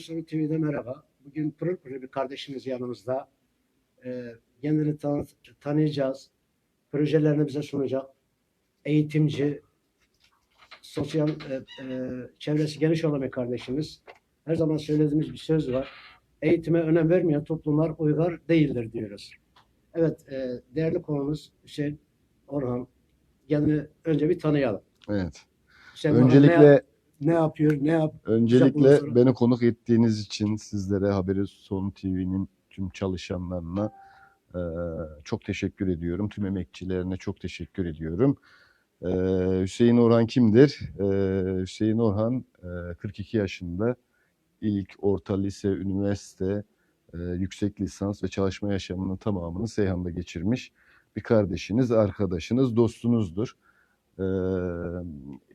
Sonu TV'de merhaba. Bugün pırıl pırıl bir kardeşimiz yanımızda. Ee, kendini tan- tanıyacağız. Projelerini bize sunacak. Eğitimci, sosyal e, e, çevresi geniş olan bir kardeşimiz. Her zaman söylediğimiz bir söz var. Eğitime önem vermeyen toplumlar uygar değildir diyoruz. Evet, e, değerli konumuz Hüseyin Orhan. Kendini önce bir tanıyalım. Evet. Hüseyin Orhan Öncelikle yap- ne yapıyor, ne yap? öncelikle beni konuk ettiğiniz için sizlere Haberi Son TV'nin tüm çalışanlarına e, çok teşekkür ediyorum. Tüm emekçilerine çok teşekkür ediyorum. E, Hüseyin Orhan kimdir? E, Hüseyin Orhan e, 42 yaşında ilk orta lise, üniversite, e, yüksek lisans ve çalışma yaşamının tamamını Seyhan'da geçirmiş bir kardeşiniz, arkadaşınız, dostunuzdur. E,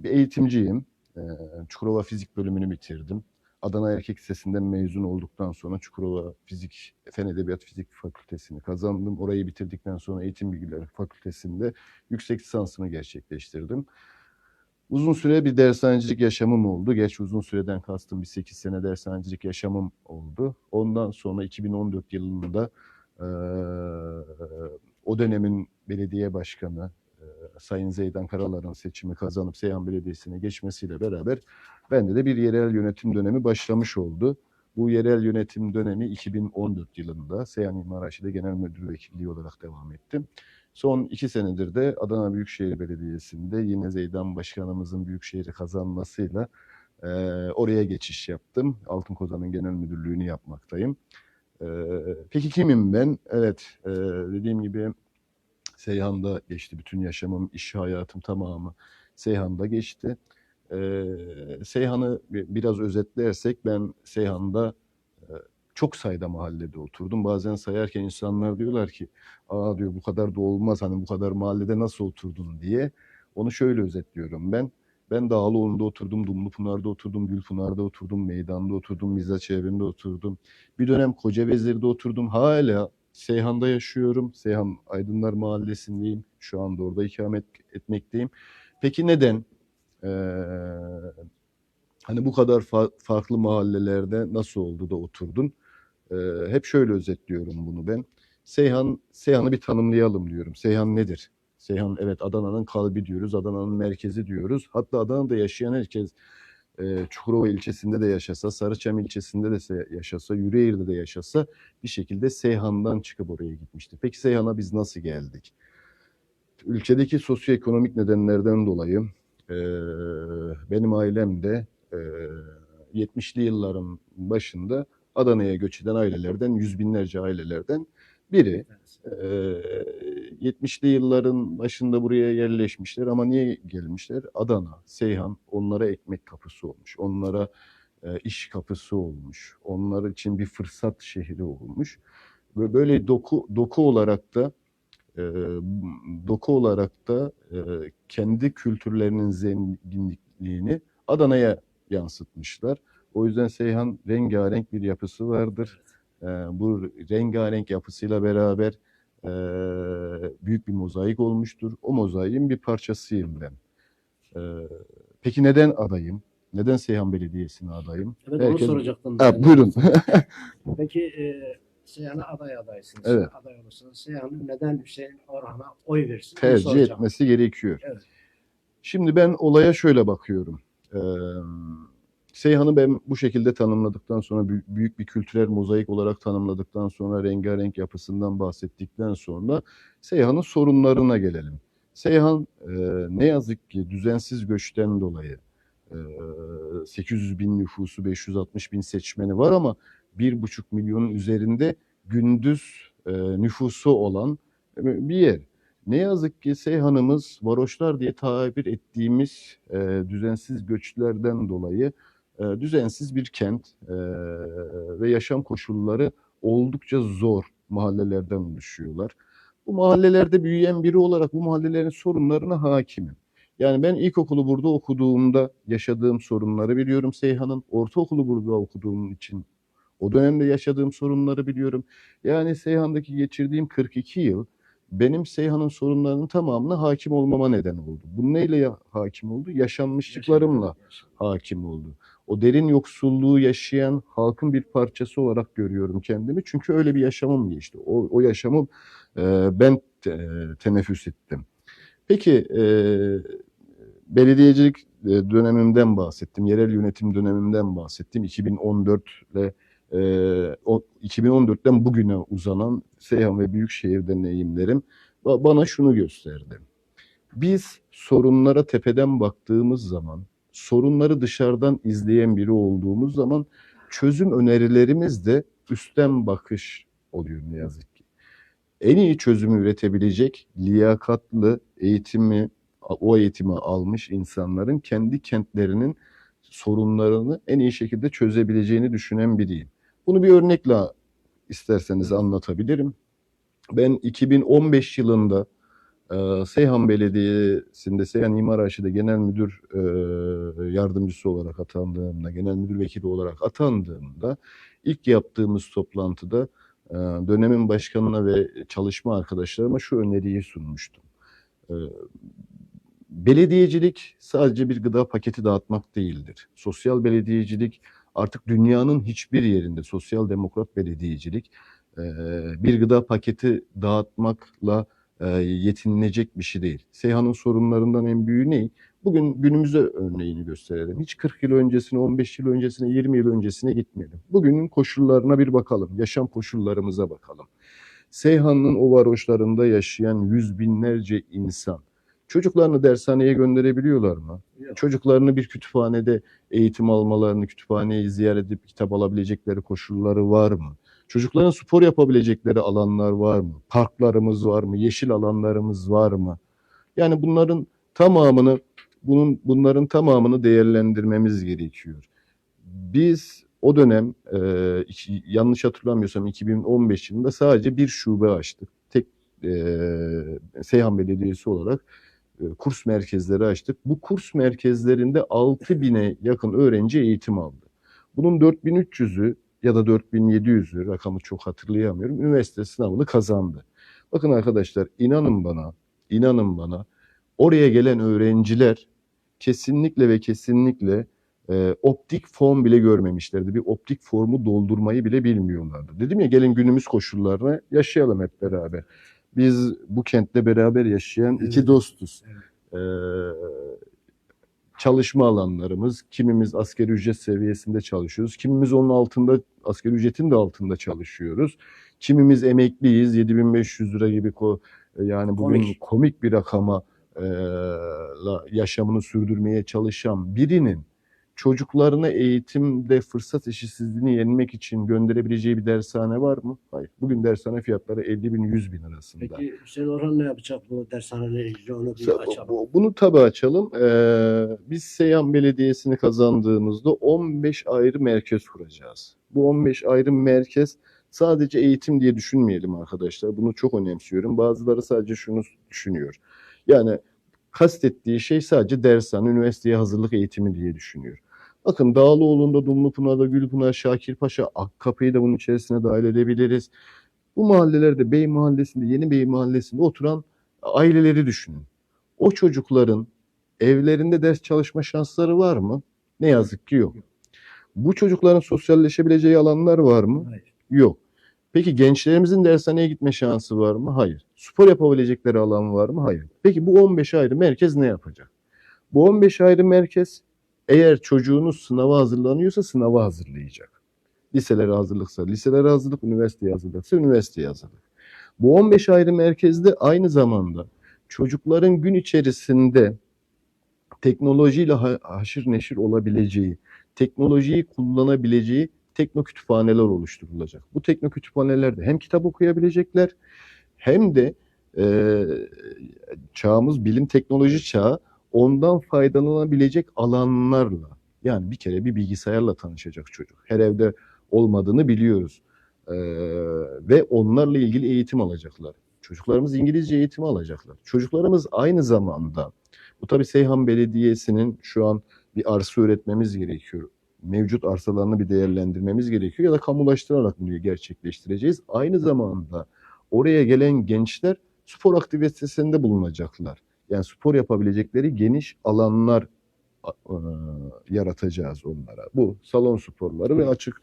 bir eğitimciyim. Çukurova Fizik bölümünü bitirdim. Adana Erkek Lisesi'nden mezun olduktan sonra Çukurova Fizik, Fen Edebiyat Fizik Fakültesini kazandım. Orayı bitirdikten sonra Eğitim Bilgileri Fakültesi'nde yüksek lisansımı gerçekleştirdim. Uzun süre bir dershanecilik yaşamım oldu. Geç uzun süreden kastım bir 8 sene dershanecilik yaşamım oldu. Ondan sonra 2014 yılında eee, o dönemin belediye başkanı, e, Sayın Zeydan Karalar'ın seçimi kazanıp Seyhan Belediyesi'ne geçmesiyle beraber bende de bir yerel yönetim dönemi başlamış oldu. Bu yerel yönetim dönemi 2014 yılında Seyhan İmar Aşı'da Genel Müdür Vekilliği olarak devam ettim. Son iki senedir de Adana Büyükşehir Belediyesi'nde yine Zeydan Başkanımızın Büyükşehir'i kazanmasıyla e, oraya geçiş yaptım. Altın Kozan'ın genel müdürlüğünü yapmaktayım. E, peki kimim ben? Evet, e, dediğim gibi Seyhan'da geçti. Bütün yaşamım, iş hayatım tamamı Seyhan'da geçti. Ee, Seyhan'ı bi- biraz özetlersek ben Seyhan'da e, çok sayıda mahallede oturdum. Bazen sayarken insanlar diyorlar ki aa diyor bu kadar da olmaz hani bu kadar mahallede nasıl oturdun diye. Onu şöyle özetliyorum ben. Ben Dağlıoğlu'nda oturdum, Dumlupınar'da oturdum, Gülpınar'da oturdum, Meydan'da oturdum, Mizaç evinde oturdum. Bir dönem Kocavezir'de oturdum. Hala Seyhan'da yaşıyorum. Seyhan Aydınlar Mahallesi'ndeyim. Şu anda orada ikamet etmekteyim. Peki neden? Ee, hani bu kadar fa- farklı mahallelerde nasıl oldu da oturdun? Ee, hep şöyle özetliyorum bunu ben. Seyhan, Seyhan'ı bir tanımlayalım diyorum. Seyhan nedir? Seyhan evet Adana'nın kalbi diyoruz, Adana'nın merkezi diyoruz. Hatta Adana'da yaşayan herkes e, Çukurova ilçesinde de yaşasa, Sarıçam ilçesinde de yaşasa, Yüreğir'de de yaşasa bir şekilde Seyhan'dan çıkıp oraya gitmişti. Peki Seyhan'a biz nasıl geldik? Ülkedeki sosyoekonomik nedenlerden dolayı e, benim ailem de e, 70'li yılların başında Adana'ya göç eden ailelerden, yüz binlerce ailelerden biri. Ee, 70'li yılların başında buraya yerleşmişler ama niye gelmişler? Adana, Seyhan onlara ekmek kapısı olmuş. Onlara e, iş kapısı olmuş. Onlar için bir fırsat şehri olmuş. Ve böyle doku doku olarak da e, doku olarak da e, kendi kültürlerinin zenginliğini Adana'ya yansıtmışlar. O yüzden Seyhan rengarenk bir yapısı vardır. Ee, bu rengarenk yapısıyla beraber e, büyük bir mozaik olmuştur. O mozaiğin bir parçasıyım ben. Ee, peki neden adayım? Neden Seyhan Belediyesi'ne adayım? Evet Herkes- onu soracaktım. Ha, buyurun. Peki e, Seyhan'a aday adaysınız. Evet. Aday olursanız Seyhan'ın neden Hüseyin Orhan'a oy versin? Tercih etmesi gerekiyor. Evet. Şimdi ben olaya şöyle bakıyorum. Ee, Seyhan'ı ben bu şekilde tanımladıktan sonra bü- büyük bir kültürel mozaik olarak tanımladıktan sonra rengarenk yapısından bahsettikten sonra Seyhan'ın sorunlarına gelelim. Seyhan e, ne yazık ki düzensiz göçten dolayı e, 800 bin nüfusu 560 bin seçmeni var ama 1,5 milyonun üzerinde gündüz e, nüfusu olan e, bir yer. Ne yazık ki Seyhan'ımız varoşlar diye tabir ettiğimiz e, düzensiz göçlerden dolayı e, düzensiz bir kent e, ve yaşam koşulları oldukça zor mahallelerden oluşuyorlar. Bu mahallelerde büyüyen biri olarak bu mahallelerin sorunlarına hakimim. Yani ben ilkokulu burada okuduğumda yaşadığım sorunları biliyorum Seyhan'ın. Ortaokulu burada okuduğum için o dönemde yaşadığım sorunları biliyorum. Yani Seyhan'daki geçirdiğim 42 yıl benim Seyhan'ın sorunlarının tamamına hakim olmama neden oldu. Bu neyle hakim oldu? Yaşanmışlıklarımla hakim oldu. O derin yoksulluğu yaşayan halkın bir parçası olarak görüyorum kendimi. Çünkü öyle bir yaşamım geçti. O, o yaşamı e, ben te- teneffüs ettim. Peki e, belediyecilik e, dönemimden bahsettim. Yerel yönetim dönemimden bahsettim. 2014 ile e, o 2014'ten bugüne uzanan Seyhan ve Büyükşehir deneyimlerim ba- bana şunu gösterdi. Biz sorunlara tepeden baktığımız zaman, sorunları dışarıdan izleyen biri olduğumuz zaman çözüm önerilerimiz de üstten bakış oluyor ne yazık ki. En iyi çözümü üretebilecek liyakatlı eğitimi, o eğitimi almış insanların kendi kentlerinin sorunlarını en iyi şekilde çözebileceğini düşünen biriyim. Bunu bir örnekle isterseniz anlatabilirim. Ben 2015 yılında e, Seyhan Belediyesi'nde Seyhan İmar Aşı'da genel müdür e, yardımcısı olarak atandığımda, genel müdür vekili olarak atandığımda ilk yaptığımız toplantıda e, dönemin başkanına ve çalışma arkadaşlarıma şu öneriyi sunmuştum. E, belediyecilik sadece bir gıda paketi dağıtmak değildir. Sosyal belediyecilik artık dünyanın hiçbir yerinde sosyal demokrat belediyecilik bir gıda paketi dağıtmakla e, yetinilecek bir şey değil. Seyhan'ın sorunlarından en büyüğü ne? Bugün günümüze örneğini gösterelim. Hiç 40 yıl öncesine, 15 yıl öncesine, 20 yıl öncesine gitmeyelim. Bugünün koşullarına bir bakalım. Yaşam koşullarımıza bakalım. Seyhan'ın o varoşlarında yaşayan yüz binlerce insan çocuklarını dershaneye gönderebiliyorlar mı? Yok. Çocuklarını bir kütüphanede eğitim almalarını, kütüphaneyi ziyaret edip kitap alabilecekleri koşulları var mı? Çocukların spor yapabilecekleri alanlar var mı? Parklarımız var mı? Yeşil alanlarımız var mı? Yani bunların tamamını bunun bunların tamamını değerlendirmemiz gerekiyor. Biz o dönem e, iki- yanlış hatırlamıyorsam 2015 yılında sadece bir şube açtık. Tek e, Seyhan Belediyesi olarak e, kurs merkezleri açtık. Bu kurs merkezlerinde 6000'e yakın öğrenci eğitim aldı. Bunun 4300'ü ya da 4700'ü rakamı çok hatırlayamıyorum. Üniversite sınavını kazandı. Bakın arkadaşlar inanın bana, inanın bana oraya gelen öğrenciler kesinlikle ve kesinlikle e, optik form bile görmemişlerdi. Bir optik formu doldurmayı bile bilmiyorlardı. Dedim ya gelin günümüz koşullarına yaşayalım hep beraber. Biz bu kentte beraber yaşayan iki dostuz. Evet. Ee, çalışma alanlarımız, kimimiz asgari ücret seviyesinde çalışıyoruz, kimimiz onun altında, asgari ücretin de altında çalışıyoruz. Kimimiz emekliyiz, 7500 lira gibi ko, yani bugün komik, Komik. bir rakama e, la yaşamını sürdürmeye çalışan birinin çocuklarına eğitimde fırsat eşitsizliğini yenmek için gönderebileceği bir dershane var mı? Hayır. Bugün dershane fiyatları 50 bin 100 bin arasında. Peki Hüseyin Orhan ne yapacak bu dershaneyle ilgili onu bir açalım. bu- Bunu tabii açalım. Ee, biz Seyhan Belediyesi'ni kazandığımızda 15 ayrı merkez kuracağız. Bu 15 ayrı merkez sadece eğitim diye düşünmeyelim arkadaşlar. Bunu çok önemsiyorum. Bazıları sadece şunu düşünüyor. Yani kastettiği şey sadece dershane, üniversiteye hazırlık eğitimi diye düşünüyor. Bakın Dağlıoğlu'nda, Dumlupınar'da, Gülpınar, Şakirpaşa, Akkapı'yı da bunun içerisine dahil edebiliriz. Bu mahallelerde Bey Mahallesi'nde, Yeni Bey Mahallesi'nde oturan aileleri düşünün. O çocukların evlerinde ders çalışma şansları var mı? Ne yazık ki yok. Bu çocukların sosyalleşebileceği alanlar var mı? Hayır. Yok. Peki gençlerimizin dershaneye gitme şansı var mı? Hayır. Spor yapabilecekleri alan var mı? Hayır. Peki bu 15 ayrı merkez ne yapacak? Bu 15 ayrı merkez eğer çocuğunuz sınava hazırlanıyorsa sınava hazırlayacak. Liselere hazırlıksa liselere hazırlık, üniversiteye hazırlıksa üniversiteye hazırlık. Bu 15 ayrı merkezde aynı zamanda çocukların gün içerisinde teknolojiyle ha- haşır neşir olabileceği, teknolojiyi kullanabileceği tekno kütüphaneler oluşturulacak. Bu tekno kütüphanelerde hem kitap okuyabilecekler hem de e, çağımız bilim teknoloji çağı ondan faydalanabilecek alanlarla yani bir kere bir bilgisayarla tanışacak çocuk. Her evde olmadığını biliyoruz. Ee, ve onlarla ilgili eğitim alacaklar. Çocuklarımız İngilizce eğitimi alacaklar. Çocuklarımız aynı zamanda bu tabii Seyhan Belediyesi'nin şu an bir arsa üretmemiz gerekiyor. Mevcut arsalarını bir değerlendirmemiz gerekiyor ya da kamulaştırarak bunu gerçekleştireceğiz. Aynı zamanda oraya gelen gençler spor aktivitesinde bulunacaklar. Yani spor yapabilecekleri geniş alanlar e, yaratacağız onlara. Bu salon sporları ve açık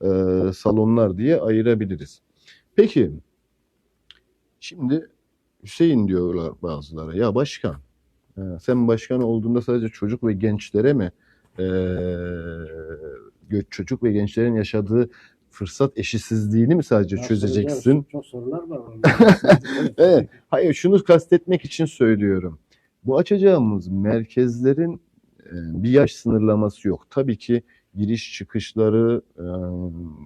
e, salonlar diye ayırabiliriz. Peki şimdi Hüseyin diyorlar bazıları. Ya başkan e, sen başkan olduğunda sadece çocuk ve gençlere mi e, çocuk ve gençlerin yaşadığı fırsat eşitsizliğini mi sadece Ya çözeceksin? Çok sorular var. Evet. Hayır şunu kastetmek için söylüyorum. Bu açacağımız merkezlerin e, bir yaş sınırlaması yok. Tabii ki giriş çıkışları, e,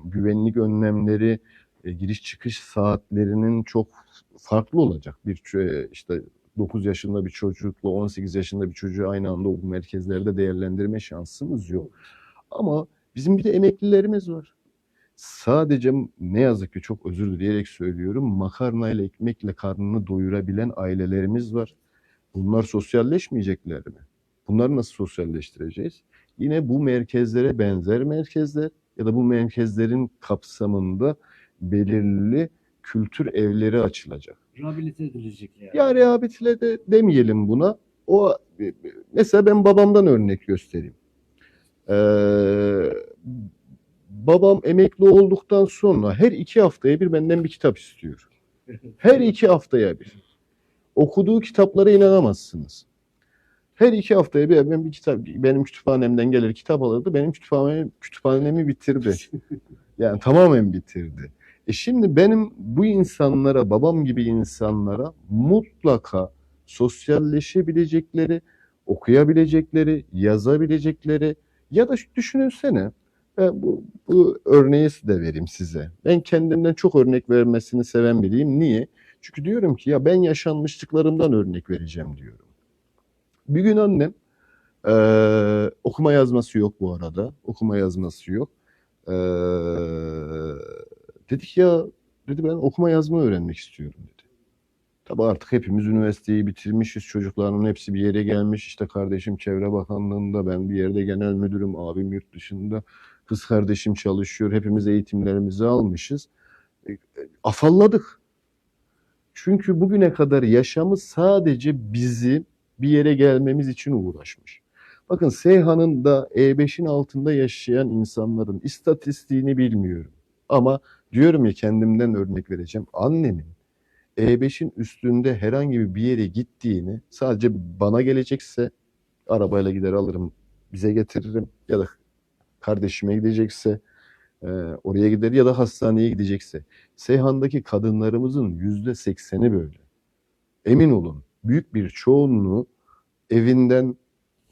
güvenlik önlemleri, e, giriş çıkış saatlerinin çok farklı olacak. Bir işte 9 yaşında bir çocukla 18 yaşında bir çocuğu aynı anda o merkezlerde değerlendirme şansımız yok. Ama bizim bir de emeklilerimiz var. Sadece ne yazık ki çok özür dileyerek söylüyorum. Makarnayla ekmekle karnını doyurabilen ailelerimiz var. Bunlar sosyalleşmeyecekler mi? Bunları nasıl sosyalleştireceğiz? Yine bu merkezlere benzer merkezler ya da bu merkezlerin kapsamında belirli kültür evleri açılacak. Rehabilite edilecek yani. Ya rehabilite de demeyelim buna. O mesela ben babamdan örnek göstereyim. Ee, babam emekli olduktan sonra her iki haftaya bir benden bir kitap istiyor. Her iki haftaya bir. Okuduğu kitaplara inanamazsınız. Her iki haftaya bir ben bir kitap benim kütüphanemden gelir kitap alırdı. Benim kütüphanemi, kütüphanemi bitirdi. Yani tamamen bitirdi. E şimdi benim bu insanlara, babam gibi insanlara mutlaka sosyalleşebilecekleri, okuyabilecekleri, yazabilecekleri ya da düşünsene ben bu, bu örneği de vereyim size. Ben kendimden çok örnek vermesini seven biriyim. Niye? Çünkü diyorum ki ya ben yaşanmışlıklarımdan örnek vereceğim diyorum. Bir gün annem eee, okuma yazması yok bu arada. Okuma yazması yok. Eee, dedik ya dedi ben okuma yazma öğrenmek istiyorum dedi. Tabii artık hepimiz üniversiteyi bitirmişiz. Çocukların hepsi bir yere gelmiş. İşte kardeşim Çevre Bakanlığı'nda, ben bir yerde genel müdürüm, abim yurt dışında, kız kardeşim çalışıyor. Hepimiz eğitimlerimizi almışız. E, Afalladık. Çünkü bugüne kadar yaşamı sadece bizi bir yere gelmemiz için uğraşmış. Bakın Seyhan'ın da E5'in altında yaşayan insanların istatistiğini bilmiyorum. Ama diyorum ya kendimden örnek vereceğim. Annemin E5'in üstünde herhangi bir yere gittiğini sadece bana gelecekse arabayla gider alırım bize getiririm ya da kardeşime gidecekse e, oraya gider ya da hastaneye gidecekse. Seyhan'daki kadınlarımızın yüzde sekseni böyle. Emin olun büyük bir çoğunluğu evinden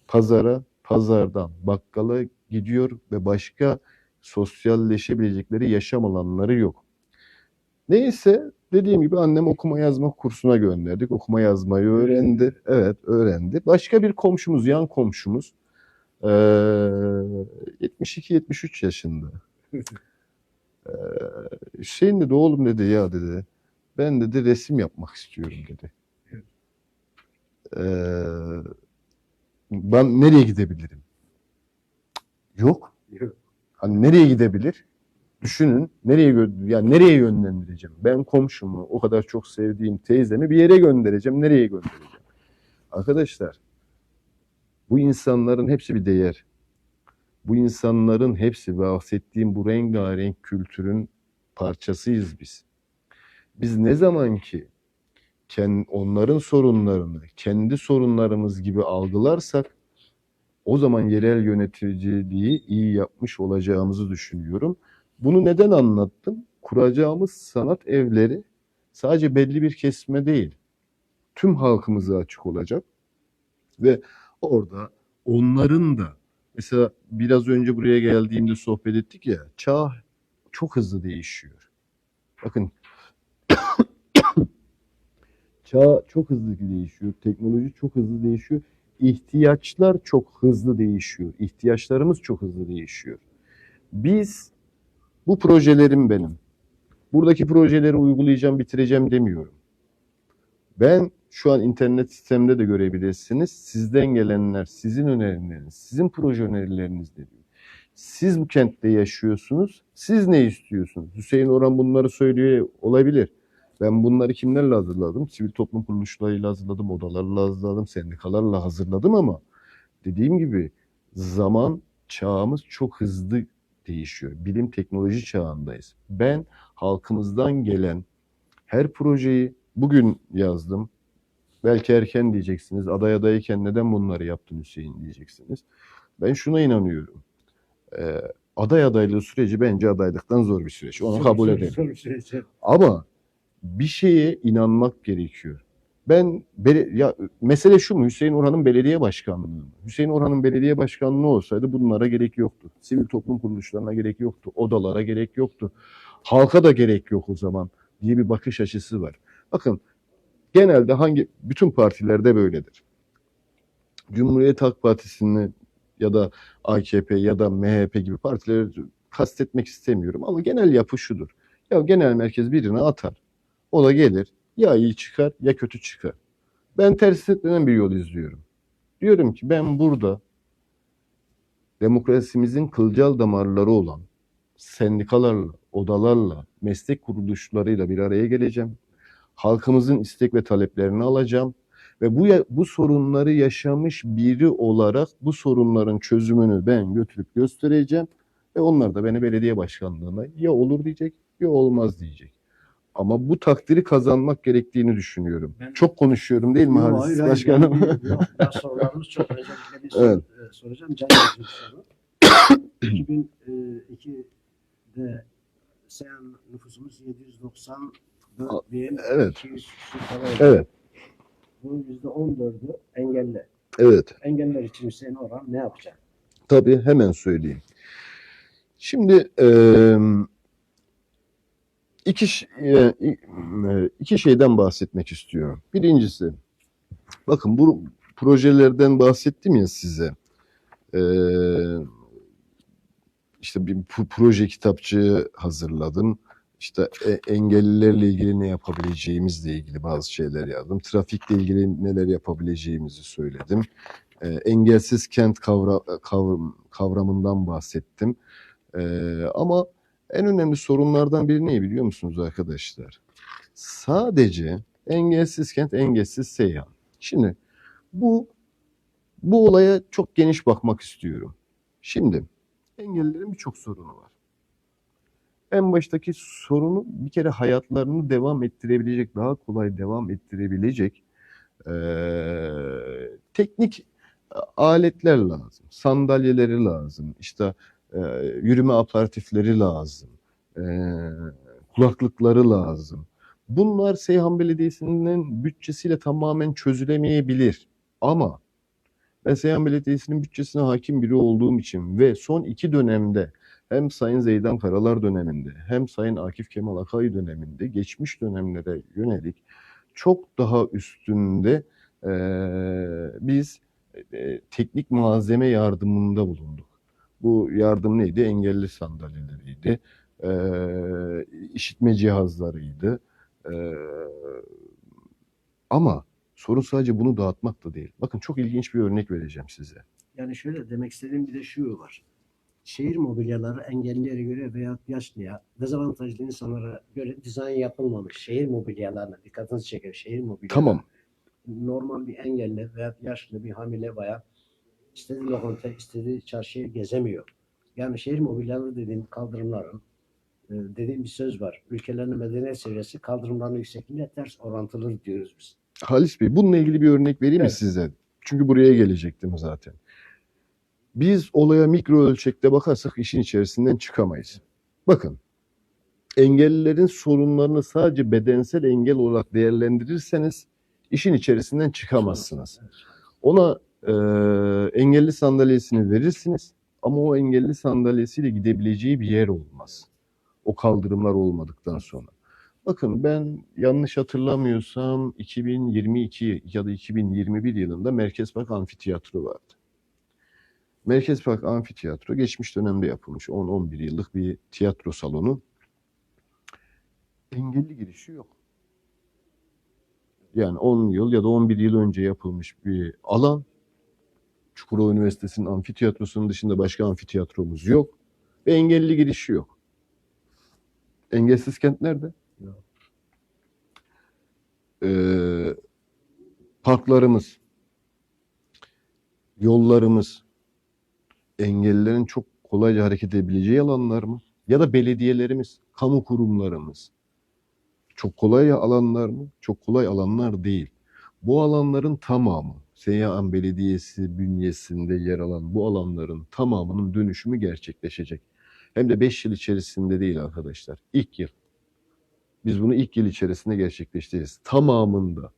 pazara, pazardan bakkala gidiyor ve başka sosyalleşebilecekleri yaşam alanları yok. Neyse dediğim gibi annem okuma yazma kursuna gönderdik. Okuma yazmayı öğrendi. Evet öğrendi. Başka bir komşumuz, yan komşumuz eee 72-73 yaşında. Eee Hüseyin dedi oğlum dedi ya dedi. Ben dedi resim yapmak istiyorum dedi. Eee ben nereye gidebilirim? Yok. Hani nereye gidebilir? Düşünün. Nereye yani nereye yönlendireceğim? Ben komşumu, o kadar çok sevdiğim teyzemi bir yere göndereceğim. Nereye göndereceğim? Arkadaşlar, bu insanların hepsi bir değer. Bu insanların hepsi bahsettiğim bu rengarenk kültürün parçasıyız biz. Biz ne zaman ki onların sorunlarını kendi sorunlarımız gibi algılarsak o zaman yerel yöneticiliği iyi yapmış olacağımızı düşünüyorum. Bunu neden anlattım? Kuracağımız sanat evleri sadece belli bir kesme değil, tüm halkımıza açık olacak ve orada onların da mesela biraz önce buraya geldiğimde sohbet ettik ya, çağ çok hızlı değişiyor. Bakın çağ çok hızlı değişiyor, teknoloji çok hızlı değişiyor, ihtiyaçlar çok hızlı değişiyor, ihtiyaçlarımız çok hızlı değişiyor. Biz bu projelerim benim. Buradaki projeleri uygulayacağım, bitireceğim demiyorum. Ben şu an internet sisteminde de görebilirsiniz. Sizden gelenler, sizin önerileriniz, sizin proje önerileriniz de diyor. Siz bu kentte yaşıyorsunuz. Siz ne istiyorsunuz? Hüseyin Orhan bunları söylüyor olabilir. Ben bunları kimlerle hazırladım? Sivil toplum kuruluşlarıyla hazırladım, odalarla hazırladım, sendikalarla hazırladım ama dediğim gibi zaman çağımız çok hızlı değişiyor. Bilim teknoloji çağındayız. Ben halkımızdan gelen her projeyi bugün yazdım. Belki erken diyeceksiniz. Aday adayken neden bunları yaptın Hüseyin diyeceksiniz. Ben şuna inanıyorum. Ee, aday adaylığı süreci bence adaylıktan zor bir süreç. Onu kabul Zor- bir süreç. Ama bir şeye inanmak gerekiyor. Ben ya mesele şu mu? Hüseyin Orhan'ın belediye başkanlığı mı? Hüseyin Orhan'ın belediye başkanlığı olsaydı bunlara gerek yoktu. Sivil toplum kuruluşlarına gerek yoktu. Odalara gerek yoktu. Halka da gerek yok o zaman diye bir bakış açısı var. Bakın genelde hangi bütün partilerde böyledir. Cumhuriyet Halk Partisi'ni ya da AKP ya da MHP gibi partileri kastetmek istemiyorum ama genel yapı şudur. Ya genel merkez birini atar. O da gelir. Ya iyi çıkar ya kötü çıkar. Ben tersinden bir yol izliyorum. Diyorum ki ben burada demokrasimizin kılcal damarları olan sendikalarla, odalarla, meslek kuruluşlarıyla bir araya geleceğim. Halkımızın istek ve taleplerini alacağım ve bu bu sorunları yaşamış biri olarak bu sorunların çözümünü ben götürüp göstereceğim ve onlar da beni belediye başkanlığına ya olur diyecek ya olmaz diyecek. Ama bu takdiri kazanmak gerektiğini düşünüyorum. Ben- Çok konuşuyorum değil mi Halis hayır, hayır, Başkanım? yok, daha sorularımız çok. Özellikle bir Evet. e, soracağım. Can soru. 2002'de sayan nüfusumuz 794 bin Evet. 200 küsur falan. Evet, Bu %14'ü engelli. evet. Engeller için Hüseyin Orhan ne yapacak? Tabii hemen söyleyeyim. Şimdi eee, iki e, e, iki şeyden bahsetmek istiyorum. Birincisi, bakın bu projelerden bahsettim ya size. Eee işte bir proje kitapçığı hazırladım. İşte e- engellilerle ilgili ne yapabileceğimizle ilgili bazı şeyler yazdım. Trafikle ilgili neler yapabileceğimizi söyledim. E, engelsiz kent kavra, kavram, kavramından bahsettim. E, ama en önemli sorunlardan biri ne biliyor musunuz arkadaşlar? Sadece engelsiz kent, engelsiz Seyhan. Şimdi bu bu olaya çok geniş bakmak istiyorum. Şimdi engellilerin birçok sorunu var. En baştaki sorunu bir kere hayatlarını devam ettirebilecek, daha kolay devam ettirebilecek eee, teknik aletler lazım. Sandalyeleri lazım. İşte eee, yürüme aparatifleri lazım. eee, kulaklıkları lazım. Bunlar Seyhan Belediyesi'nin bütçesiyle tamamen çözülemeyebilir. Ama ben Seyhan Belediyesi'nin bütçesine hakim biri olduğum için ve son iki dönemde hem Sayın Zeydan Karalar döneminde hem Sayın Akif Kemal Akay döneminde geçmiş dönemlere yönelik çok daha üstünde eee, biz eee, teknik malzeme yardımında bulunduk. Bu yardım neydi? Engelli sandalyeleriydi, eee, işitme cihazlarıydı. Eee, ama sorun sadece bunu dağıtmak da değil. Bakın çok ilginç bir örnek vereceğim size. Yani şöyle demek istediğim bir de şu var. Şehir mobilyaları engellilere göre veya yaşlıya, dezavantajlı insanlara göre dizayn yapılmamış. Şehir mobilyalarına dikkatinizi çeker. Şehir mobilyaları. Tamam. Normal bir engelli veya yaşlı bir hamile bayan istediği lokanta, istediği çarşıyı gezemiyor. Yani şehir mobilyaları dediğim kaldırımların e, dediğim bir söz var. Ülkelerin medeniyet seviyesi kaldırımların yüksekliğiyle ters orantılı diyoruz biz. Halis Bey bununla ilgili bir örnek vereyim mi Evet. size? Çünkü buraya gelecektim zaten. Biz olaya mikro ölçekte bakarsak işin içerisinden çıkamayız. Bakın engellilerin sorunlarını sadece bedensel engel olarak değerlendirirseniz işin içerisinden çıkamazsınız. Ona e, engelli sandalyesini verirsiniz ama o engelli sandalyesiyle gidebileceği bir yer olmaz. O kaldırımlar olmadıktan sonra. Bakın ben yanlış hatırlamıyorsam 2022 ya da 2021 yılında Merkez Park Amfiteyatro vardı. Merkez Park Amfiteyatro geçmiş dönemde yapılmış 10-11 yıllık bir tiyatro salonu. Engelli girişi yok. Yani 10 yıl ya da 11 yıl önce yapılmış bir alan. Çukurova Üniversitesi'nin amfiteyatrosunun dışında başka amfiteyatromuz yok. Ve engelli girişi yok. Engelsiz kent nerede? Ee, parklarımız. yollarımız engellilerin çok kolayca hareket edebileceği alanlar mı? Ya da belediyelerimiz, kamu kurumlarımız çok kolay alanlar mı? Çok kolay alanlar değil. Bu alanların tamamı Seyhan Belediyesi bünyesinde yer alan bu alanların tamamının dönüşümü gerçekleşecek. Hem de 5 yıl içerisinde değil arkadaşlar. İlk yıl. Biz bunu ilk yıl içerisinde gerçekleştireceğiz. Tamamında.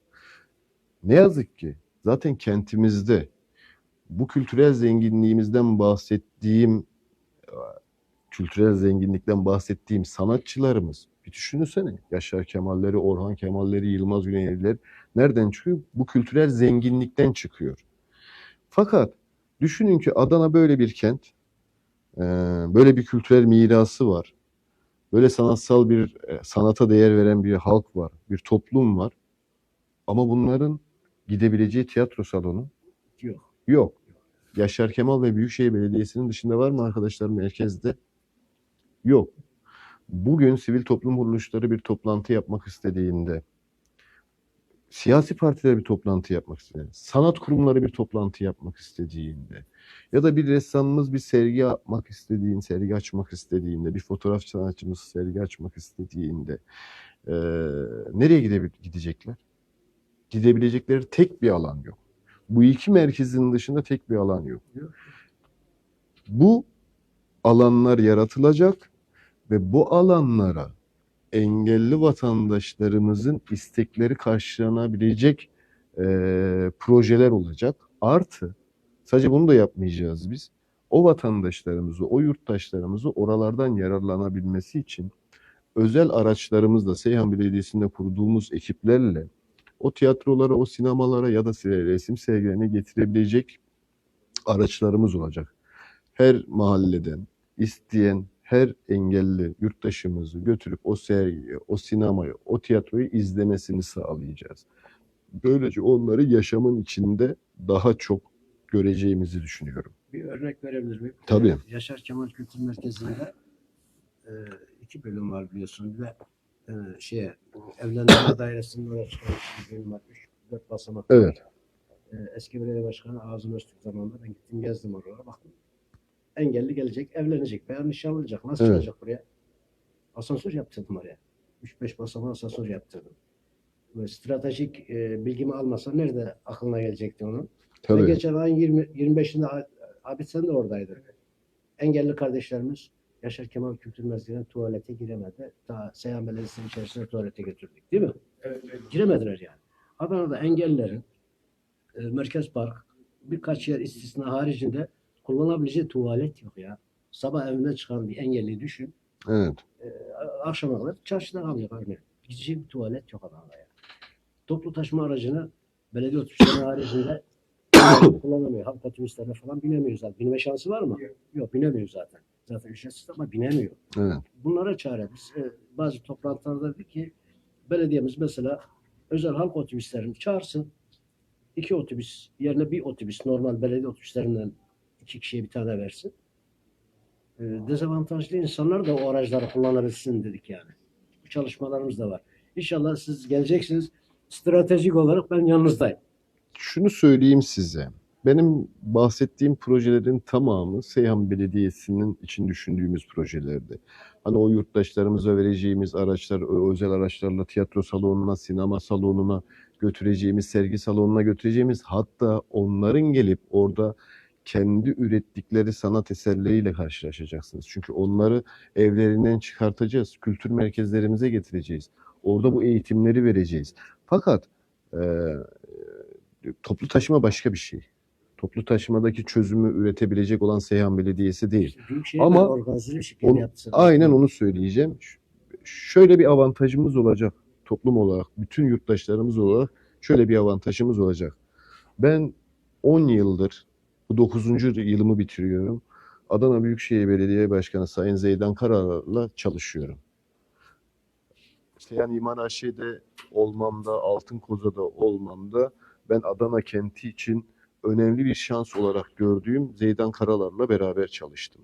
Ne yazık ki zaten kentimizde bu kültürel zenginliğimizden bahsettiğim kültürel zenginlikten bahsettiğim sanatçılarımız bir düşünsene. Yaşar Kemalleri, Orhan Kemalleri, Yılmaz Güneyliler nereden çıkıyor? Bu kültürel zenginlikten çıkıyor. Fakat düşünün ki Adana böyle bir kent. eee, Böyle bir kültürel mirası var. Böyle sanatsal bir e, sanata değer veren bir halk var, bir toplum var. Ama bunların gidebileceği tiyatro salonu Yok. Yaşar Kemal ve Büyükşehir Belediyesi'nin dışında var mı arkadaşlar merkezde? Yok. Bugün sivil toplum kuruluşları bir toplantı yapmak istediğinde, siyasi partiler bir toplantı yapmak istediğinde, sanat kurumları bir toplantı yapmak istediğinde ya da bir ressamımız bir sergi yapmak istediğinde, sergi açmak istediğinde, bir fotoğraf sanatçımız sergi açmak istediğinde eee, nereye gidecekler? Gidebilecekleri tek bir alan yok. Bu iki merkezin dışında tek bir alan yok. Bu alanlar yaratılacak ve bu alanlara engelli vatandaşlarımızın istekleri karşılanabilecek eee, projeler olacak. Artı sadece bunu da yapmayacağız biz. O vatandaşlarımızı, o yurttaşlarımızı oralardan yararlanabilmesi için özel araçlarımızla Seyhan Belediyesi'nde kurduğumuz ekiplerle o tiyatrolara, o sinemalara ya da resim sergilerine getirebilecek araçlarımız olacak. Her mahalleden isteyen her engelli yurttaşımızı götürüp o sergiyi, o sinemayı, o tiyatroyu izlemesini sağlayacağız. Böylece onları yaşamın içinde daha çok göreceğimizi düşünüyorum. Bir örnek verebilir miyim? Tabii. Ee, Yaşar Kemal Kültür Merkezi'nde e, iki bölüm var biliyorsun. Bir de e, şeye, evlendirme dairesinin oraya çıkan bölüm var. Üç, dört basamak. Evet. E, eski belediye başkanı Ağzım Öztürk zamanında ben gittim gezdim oralara baktım. Engelli gelecek, evlenecek veya nişanlanacak. Nasıl Evet. çıkacak buraya? Asansör yaptırdım oraya. 3-5 basamağı asansör yaptırdım. Böyle stratejik e, bilgimi almasa nerede aklına gelecekti onun? Ve Tabii. geçen ayın 20, 25'inde A- Abid sen de oradaydın. Engelli kardeşlerimiz Yaşar Kemal Kültür Merkezi'ne tuvalete giremedi. Daha Seyhan Belediyesi'nin içerisine tuvalete götürdük değil mi? Evet, evet. Giremediler yani. Adana'da engellilerin e, Merkez Park birkaç yer istisna haricinde kullanabileceği tuvalet yok ya. Sabah evinden çıkan bir engelli düşün. Evet. A- Akşama kadar çarşıda kalıyor. Hani. Gideceği bir tuvalet yok Adana'da ya. Toplu taşıma aracını belediye otobüsleri haricinde kullanamıyor. Halk otobüslerine falan binemiyor zaten. Binme şansı var mı? Yok. Yok binemiyor zaten. Zaten ücretsiz ama binemiyor. Evet. Bunlara çare. Biz e, bazı toplantılarda dedik ki belediyemiz mesela özel halk otobüslerini çağırsın. İki otobüs yerine bir otobüs normal belediye otobüslerinden iki kişiye bir tane versin. E, dezavantajlı insanlar da o araçları kullanabilsin dedik yani. Bu çalışmalarımız da var. İnşallah siz geleceksiniz. Stratejik olarak ben yanınızdayım. Şunu söyleyeyim size. Benim bahsettiğim projelerin tamamı Seyhan Belediyesi'nin için düşündüğümüz projelerdi. Hani o yurttaşlarımıza vereceğimiz araçlar, özel araçlarla tiyatro salonuna, sinema salonuna götüreceğimiz, sergi salonuna götüreceğimiz, hatta onların gelip orada kendi ürettikleri sanat eserleriyle karşılaşacaksınız. Çünkü onları evlerinden çıkartacağız, kültür merkezlerimize getireceğiz. Orada bu eğitimleri vereceğiz. Fakat eee toplu taşıma başka bir şey. Toplu taşımadaki çözümü üretebilecek olan Seyhan Belediyesi değil. İşte Ama yaptı. Aynen onu söyleyeceğim. Şöyle bir avantajımız olacak toplum olarak, bütün yurttaşlarımız olarak şöyle bir avantajımız olacak. Ben 10 yıldır, bu 9. yılımı bitiriyorum. Adana Büyükşehir Belediye Başkanı Sayın Zeydan Karar'la çalışıyorum. Seyhan İman Aşi'de olmamda, Altın Koza'da olmamda ben Adana kenti için önemli bir şans olarak gördüğüm Zeydan Karalar'la beraber çalıştım.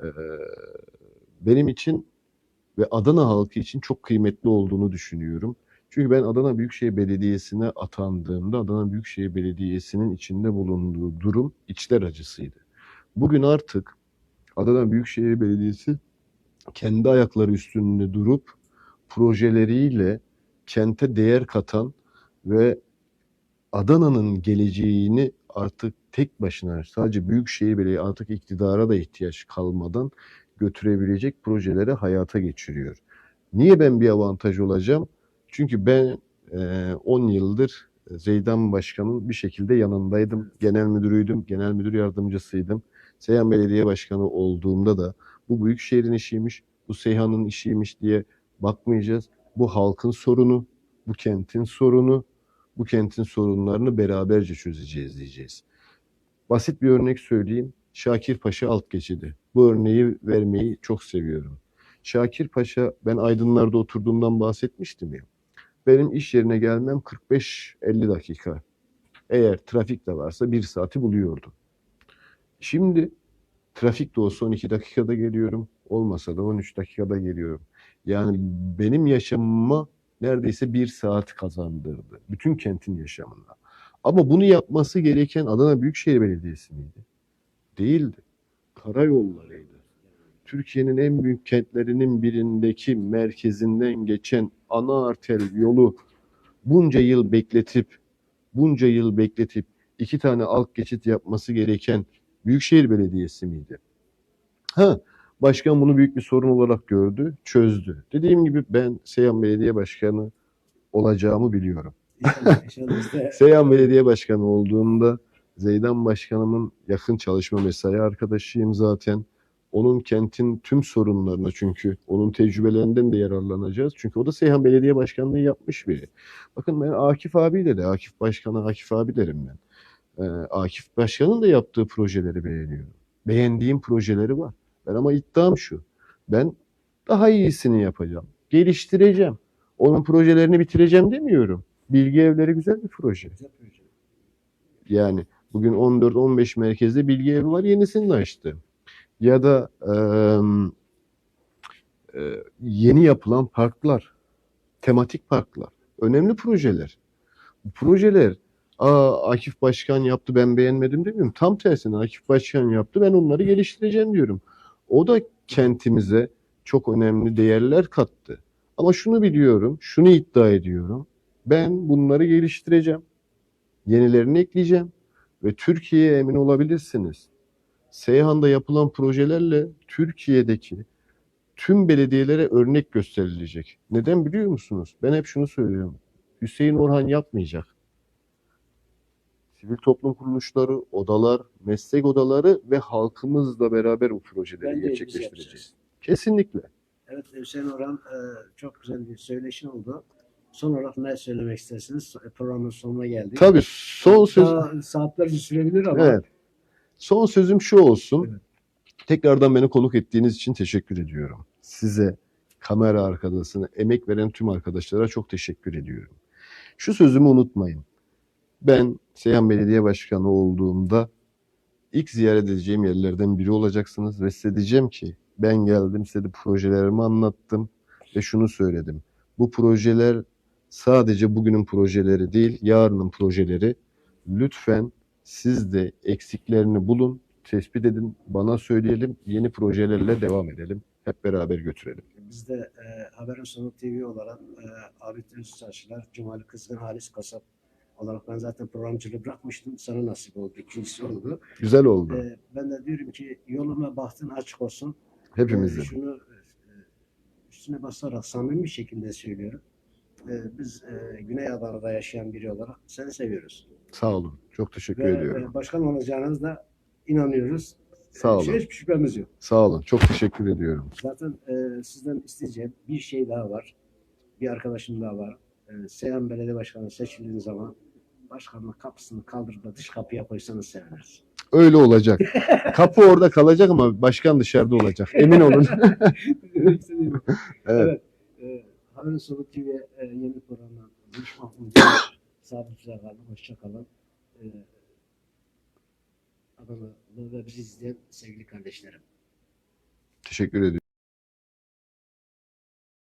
Ee, benim için ve Adana halkı için çok kıymetli olduğunu düşünüyorum. Çünkü ben Adana Büyükşehir Belediyesi'ne atandığımda Adana Büyükşehir Belediyesi'nin içinde bulunduğu durum içler acısıydı. Bugün artık Adana Büyükşehir Belediyesi kendi ayakları üstünde durup projeleriyle kente değer katan ve Adana'nın geleceğini artık tek başına sadece Büyükşehir Belediye artık iktidara da ihtiyaç kalmadan götürebilecek projeleri hayata geçiriyor. Niye ben bir avantaj olacağım? Çünkü ben e, 10 yıldır Zeydan Başkan'ın bir şekilde yanındaydım. Genel müdürüydüm, genel müdür yardımcısıydım. Seyhan Belediye Başkanı olduğumda da bu Büyükşehir'in işiymiş, bu Seyhan'ın işiymiş diye bakmayacağız. Bu halkın sorunu, bu kentin sorunu, bu kentin sorunlarını beraberce çözeceğiz diyeceğiz. Basit bir örnek söyleyeyim. Şakir Paşa alt geçidi. Bu örneği vermeyi çok seviyorum. Şakir Paşa ben Aydınlar'da oturduğumdan bahsetmiştim ya. Benim iş yerine gelmem 45-50 dakika. Eğer trafik de varsa bir saati buluyordu. Şimdi trafik de olsa 12 dakikada geliyorum. Olmasa da 13 dakikada geliyorum. Yani benim yaşamıma neredeyse bir saat kazandırdı. Bütün kentin yaşamında. Ama bunu yapması gereken Adana Büyükşehir Belediyesi miydi? Değildi. Karayollarıydı. Türkiye'nin en büyük kentlerinin birindeki merkezinden geçen ana arter yolu bunca yıl bekletip bunca yıl bekletip iki tane alt geçit yapması gereken Büyükşehir Belediyesi miydi? Ha, başkan bunu büyük bir sorun olarak gördü, çözdü. Dediğim gibi ben Seyhan Belediye Başkanı olacağımı biliyorum. Seyhan Belediye Başkanı olduğumda Zeydan Başkanımın yakın çalışma mesai arkadaşıyım zaten. Onun kentin tüm sorunlarına çünkü onun tecrübelerinden de yararlanacağız. Çünkü o da Seyhan Belediye Başkanlığı yapmış biri. Bakın ben Akif abiyle de, Akif Başkan'a Akif abi derim ben. Ee, Akif Başkan'ın da yaptığı projeleri beğeniyorum. Beğendiğim projeleri var. Ben ama iddiam şu. Ben daha iyisini yapacağım. Geliştireceğim. Onun projelerini bitireceğim demiyorum. Bilgi evleri güzel bir proje. Güzel proje. Yani bugün 14-15 merkezde bilgi evi var yenisini açtı. Ya da e, yeni yapılan parklar, tematik parklar, önemli projeler. Bu projeler Aa, Akif Başkan yaptı ben beğenmedim demiyorum. Tam tersine Akif Başkan yaptı ben onları geliştireceğim diyorum. O da kentimize çok önemli değerler kattı. Ama şunu biliyorum, şunu iddia ediyorum. Ben bunları geliştireceğim. Yenilerini ekleyeceğim. Ve Türkiye'ye emin olabilirsiniz. Seyhan'da yapılan projelerle Türkiye'deki tüm belediyelere örnek gösterilecek. Neden biliyor musunuz? Ben hep şunu söylüyorum. Hüseyin Orhan yapmayacak. Sivil toplum kuruluşları, odalar, meslek odaları ve halkımızla beraber bu projeleri Bence gerçekleştireceğiz. Kesinlikle. Evet Hüseyin Orhan e, çok güzel bir söyleşi oldu. Son olarak ne söylemek istersiniz? Programın sonuna geldik. Tabii son söz Daha saatlerce sürebilir ama Evet. Son sözüm şu olsun. Evet. Tekrardan beni konuk ettiğiniz için teşekkür ediyorum. Size, kamera arkadaşına, emek veren tüm arkadaşlara çok teşekkür ediyorum. Şu sözümü unutmayın. Ben Seyhan Belediye Başkanı olduğumda ilk ziyaret edeceğim yerlerden biri olacaksınız ve size diyeceğim ki ben geldim size de projelerimi anlattım ve şunu söyledim. Bu projeler sadece bugünün projeleri değil, yarının projeleri. Lütfen siz de eksiklerini bulun, tespit edin, bana söyleyelim, yeni projelerle devam edelim. Hep beraber götürelim. biz de e, Haberin Sonu TV olarak e, Abid Özsaçlar, Cumali Kızgın, Halis Kasap olarak ben zaten programcılığı bırakmıştım. Sana nasip oldu. İkincisi oldu. Güzel oldu. E, ben de diyorum ki yoluma bahtın açık olsun. Hepimizin. E, şunu e, üstüne basarak samimi bir şekilde söylüyorum. E, biz e, Güney Adana'da yaşayan biri olarak seni seviyoruz. Sağ olun. Çok teşekkür Ve ediyorum. e, başkan olacağınızda inanıyoruz. Sağ olun. Hiç şüphemiz yok. Sağ olun. Çok teşekkür ediyorum. Zaten e, sizden isteyeceğim bir şey daha var. Bir arkadaşım daha var. E, Seyhan Belediye Başkanı seçildiği zaman başkanlık kapısını kaldırıp da dış kapıya koysanız seviniriz. Öyle olacak. Kapı orada kalacak ama başkan dışarıda olacak. Emin olun. Evet. evet. E, Haberin Sonu TV e, yeni programdan buluşmak umuduyla sağlıcakla kalın. Hoşça kalın. E, Adanalı ve bizi izleyen sevgili kardeşlerim. Teşekkür ediyorum.